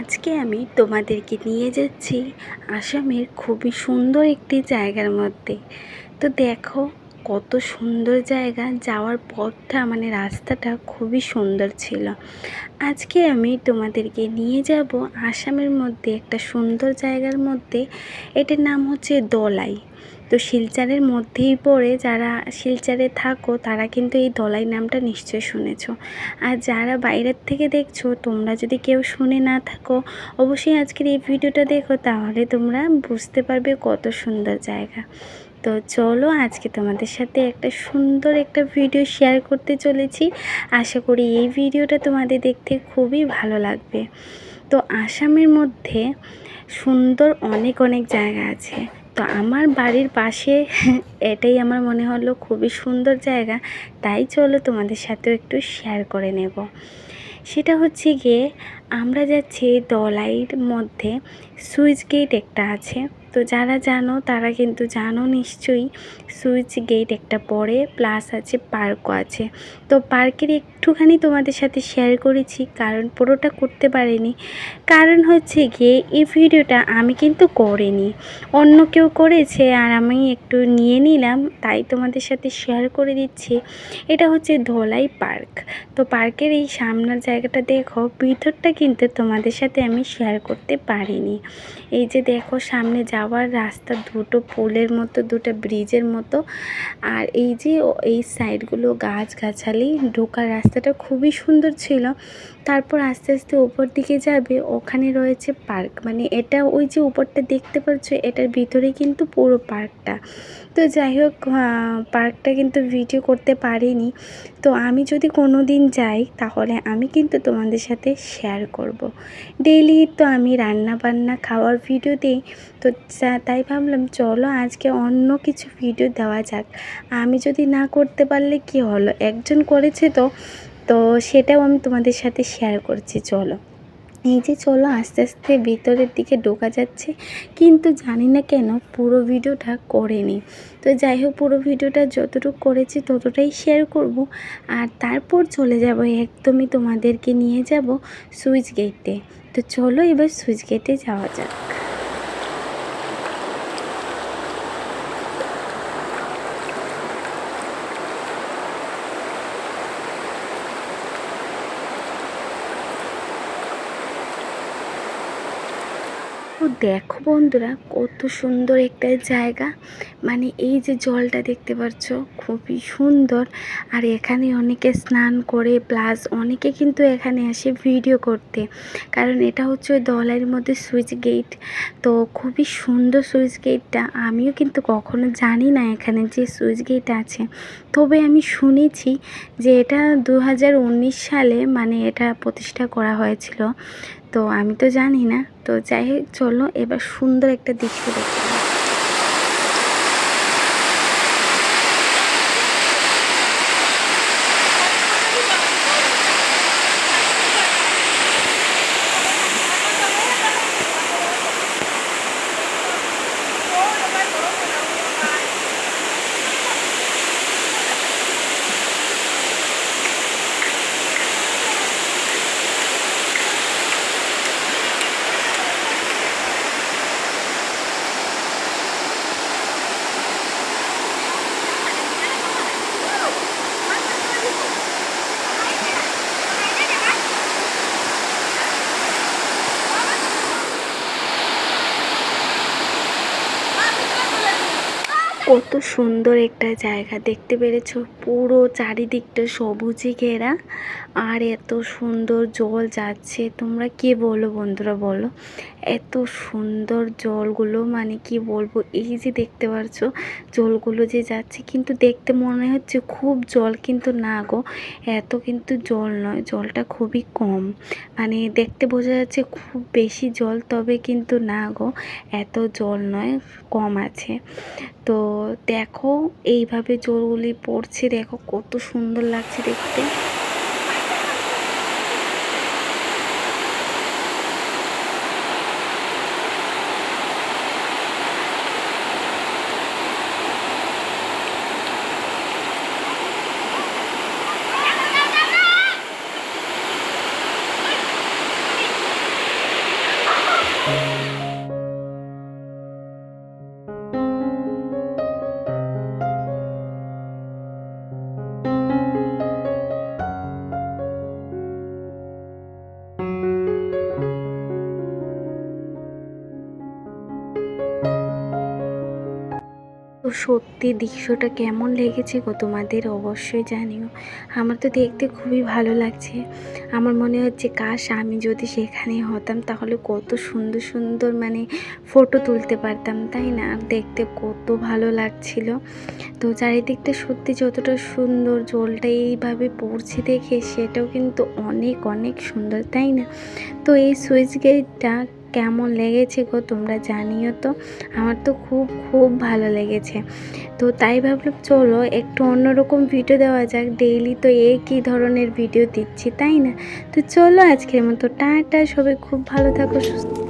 আজকে আমি তোমাদেরকে নিয়ে যাচ্ছি আসামের খুবই সুন্দর একটি জায়গার মধ্যে। তো দেখো, কত সুন্দর জায়গা, যাওয়ার পথটা মানে রাস্তাটা খুবই সুন্দর ছিল। আজকে আমি তোমাদেরকে নিয়ে যাব আসামের মধ্যে একটা সুন্দর জায়গার মধ্যে, এটার নাম হচ্ছে দলাই। তো শিলচরের মধ্যেই পড়ে যারা শিলচরে থাকো, তারা কিন্তু এই দলাই নামটা নিশ্চয় শুনেছ। আর যারা বাইরের থেকে দেখছ, তোমরা যদি কেউ শুনে না থাকো, অবশ্যই আজকের এই ভিডিওটা দেখো, তাহলে তোমরা বুঝতে পারবে কত সুন্দর জায়গা। তো চলো আজকে তোমাদের সাথে একটা সুন্দর একটা ভিডিও শেয়ার করতে চলেছি। আশা করি এই ভিডিওটা তোমাদের দেখতে খুবই ভালো লাগবে। তো আসামের মধ্যে সুন্দর অনেক অনেক জায়গা আছে। তো আমার বাড়ির পাশে এটাই আমার মনে হলো খুবই সুন্দর জায়গা। তাই চলো তোমাদের সাথেও একটু শেয়ার করে নেব। সেটা হচ্ছে গিয়ে আমরা যাচ্ছি দলাইয়ের মধ্যে, সুইচ গেট একটা আছে। তো যারা জানো, তারা কিন্তু জানো নিশ্চয়ই, সুইচ গেট একটা পড়ে প্লাস আছে পার্কও আছে। তো পার্কের একটুখানি তোমাদের সাথে শেয়ার করেছি, কারণ পুরোটা করতে পারিনি। কারণ হচ্ছে গিয়ে, এই ভিডিওটা আমি কিন্তু করিনি। অন্য কেউ করেছে আর আমি একটু নিয়ে নিলাম, তাই তোমাদের সাথে শেয়ার করে দিচ্ছি। এটা হচ্ছে ধলাই পার্ক। তো পার্কের এই সামনের জায়গাটা দেখো, ভিতরটা কিন্তু তোমাদের সাথে আমি শেয়ার করতে পারিনি। এই যে দেখো, সামনে যাওয়ার রাস্তা দুটো পোলের মতো, দুটো ব্রিজের মতো। আর এই যে এই সাইডগুলো গাছগাছালি, ঢোকার রাস্তাটা খুবই সুন্দর ছিল। তারপর আস্তে আস্তে উপর দিকে যাবে, ওখানে রয়েছে পার্ক। মানে এটা ওই যে উপরটা দেখতে পাচ্ছ, এটার ভিতরে কিন্তু পুরো পার্কটা। তো যাই হোক পার্কটা কিন্তু ভিডিও করতে পারিনি। তো আমি যদি কোনো দিন যাই, তাহলে আমি কিন্তু তোমাদের সাথে শেয়ার করব। ডেইলি তো আমি রান্না বান্না খাওয়ার ভিডিও দিই। তো তাই ভাবলাম, চলো আজকে অন্য কিছু ভিডিও দেওয়া যাক। আমি যদি না করতে পারলে কি হলো? একজন করেছে তো তো সেটাও আমি তোমাদের সাথে শেয়ার করছি, চলো। এই যে চলো, আস্তে আস্তে ভিতরের দিকে ঢোকা যাচ্ছে, কিন্তু জানি না কেন পুরো ভিডিওটা করেনি। তো যাই হোক, পুরো ভিডিওটা যতটুকু করেছি ততটাই শেয়ার করব। আর তারপর চলে যাব, একদমই তোমাদেরকে নিয়ে যাব সুইচ গেটে তো চলো এবার সুইচ গেটে যাওয়া যাক। তো দেখো বন্ধুরা, কত সুন্দর একটা জায়গা। মানে এই যে জলটা দেখতে পাচ্ছ, খুবই সুন্দর। আর এখানে অনেকে স্নান করে, প্লাস অনেকে কিন্তু এখানে আসে ভিডিও করতে। কারণ এটা হচ্ছে ওই দলের মধ্যে সুইচ গেট। তো খুবই সুন্দর সুইচ গেটটা। আমিও কিন্তু কখনো জানি না এখানে যে সুইচ গেট আছে। তবে আমি শুনেছি যে এটা দু হাজার উনিশ সালে মানে এটা প্রতিষ্ঠা করা হয়েছিল। তো আমি তো জানি না। তো যাই হোক চলো এবার সুন্দর একটা দৃশ্য দেখতে কত সুন্দর একটা জায়গা, দেখতে পেরেছ? পুরো চারিদিকটা সবুজে ঘেরা, আর এত সুন্দর জল যাচ্ছে। তোমরা কে বলো বন্ধুরা, বলো? এত সুন্দর জলগুলো মানে কি বলব, এই যে দেখতে পাচ্ছ, জলগুলো যে যাচ্ছে, কিন্তু দেখতে মনে হচ্ছে খুব জল, কিন্তু না গো, এত কিন্তু জল নয়, জলটা খুবই কম। মানে দেখতে বোঝা যাচ্ছে খুব বেশি জল, তবে কিন্তু না গো, এত জল নয়, কম আছে। তো দেখো এইভাবে জলগুলি পড়ছে দেখো কত সুন্দর লাগছে দেখতে। সত্যি দৃশ্যটা কেমন লেগেছে গো তোমাদের অবশ্যই জানিও। আমার তো দেখতে খুবই ভালো লাগছে। আমার মনে হচ্ছে, কাশ, আমি যদি সেখানে হতাম তাহলে কত সুন্দর সুন্দর মানে ফটো তুলতে পারতাম, তাই না? দেখতে কত ভালো লাগছিল। তো চারিদিকটা সত্যি যতটা সুন্দর, জলটা এইভাবে পড়ছে দেখে সেটাও কিন্তু অনেক অনেক সুন্দর, তাই না? তো এই সুইচ গেটটা কেমন লেগেছে গো তোমরা জানিও তো। আমার তো খুব খুব ভালো লেগেছে। তো তাই ভাবলাম, চলো একটু অন্যরকম ভিডিও দেওয়া যাক। ডেইলি তো একই ধরনের ভিডিও দিচ্ছি, তাই না? তো চলো আজকের মতো, টাটা। সবাই খুব ভালো থাকো, সুস্থ